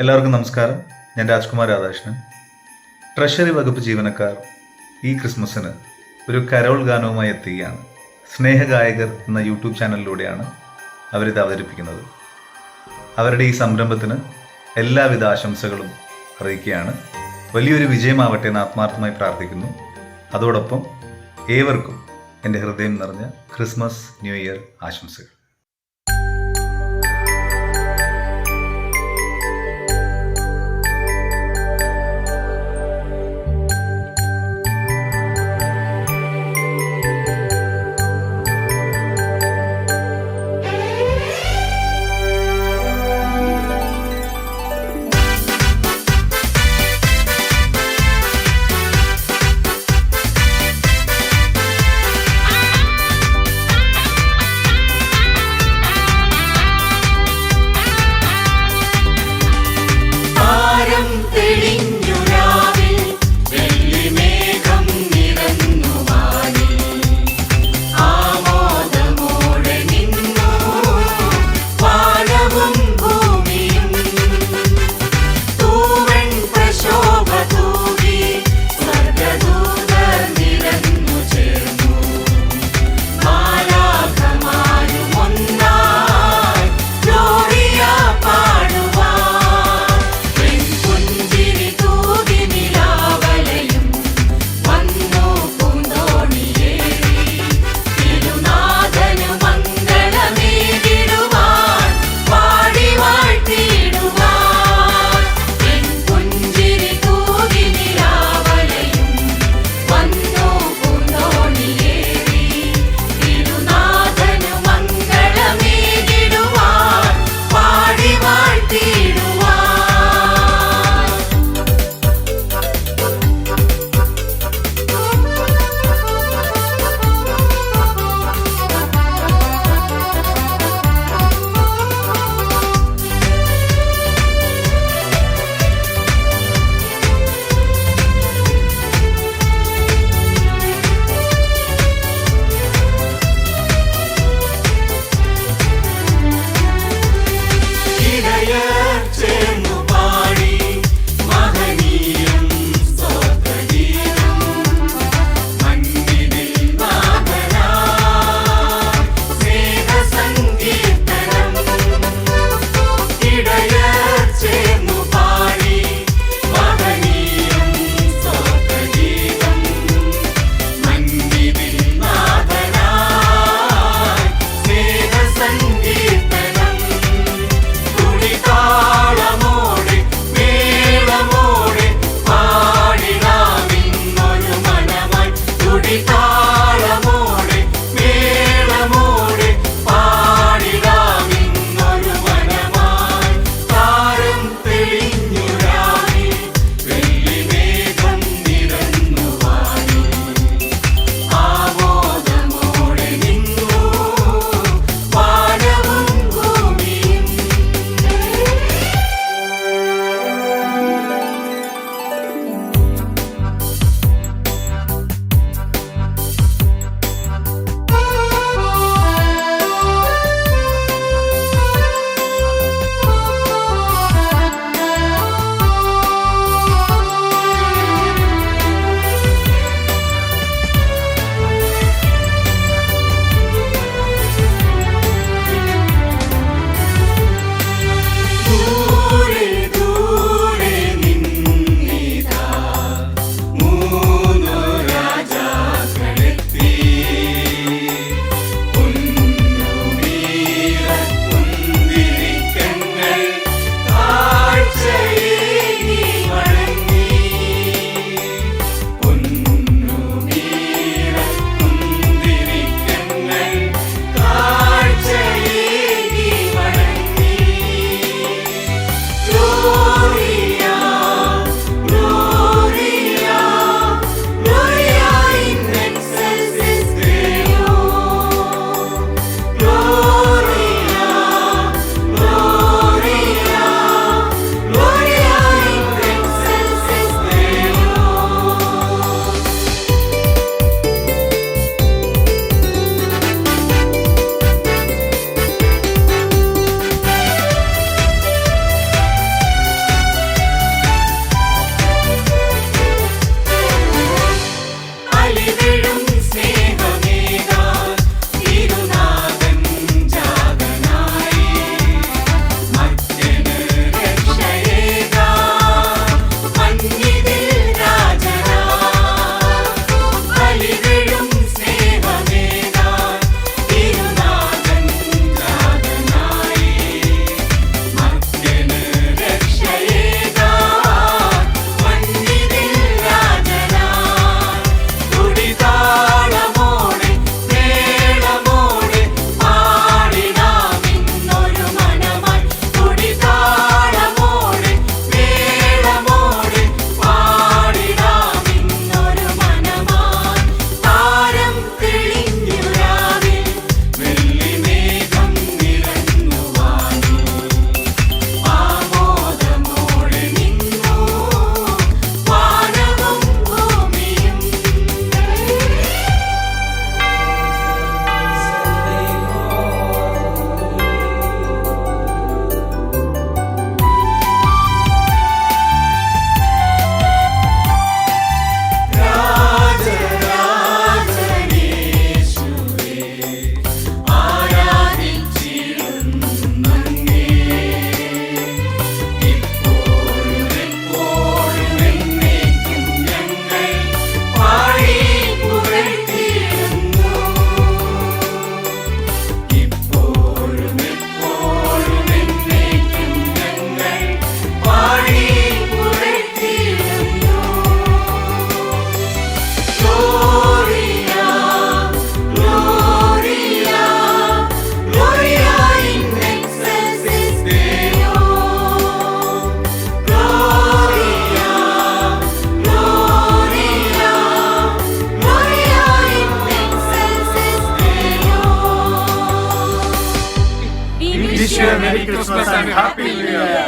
എല്ലാവർക്കും നമസ്കാരം. ഞാൻ രാജ്കുമാർ രാധാകൃഷ്ണൻ. ട്രഷറി വകുപ്പ് ജീവനക്കാർ ഈ ക്രിസ്മസിന് ഒരു കരോൾ ഗാനവുമായി എത്തുകയാണ് സ്നേഹഗായകർ എന്ന യൂട്യൂബ് ചാനലിലൂടെയാണ് അവരിത് അവതരിപ്പിക്കുന്നത്. അവരുടെ ഈ സംരംഭത്തിന് എല്ലാവിധ ആശംസകളും അറിയിക്കുകയാണ്. വലിയൊരു വിജയമാവട്ടെ എന്ന് ആത്മാർത്ഥമായി പ്രാർത്ഥിക്കുന്നു. അതോടൊപ്പം ഏവർക്കും എന്റെ ഹൃദയം നിറഞ്ഞ ക്രിസ്മസ് ന്യൂ ഇയർ ആശംസകൾ. Christmas and Happy New Year.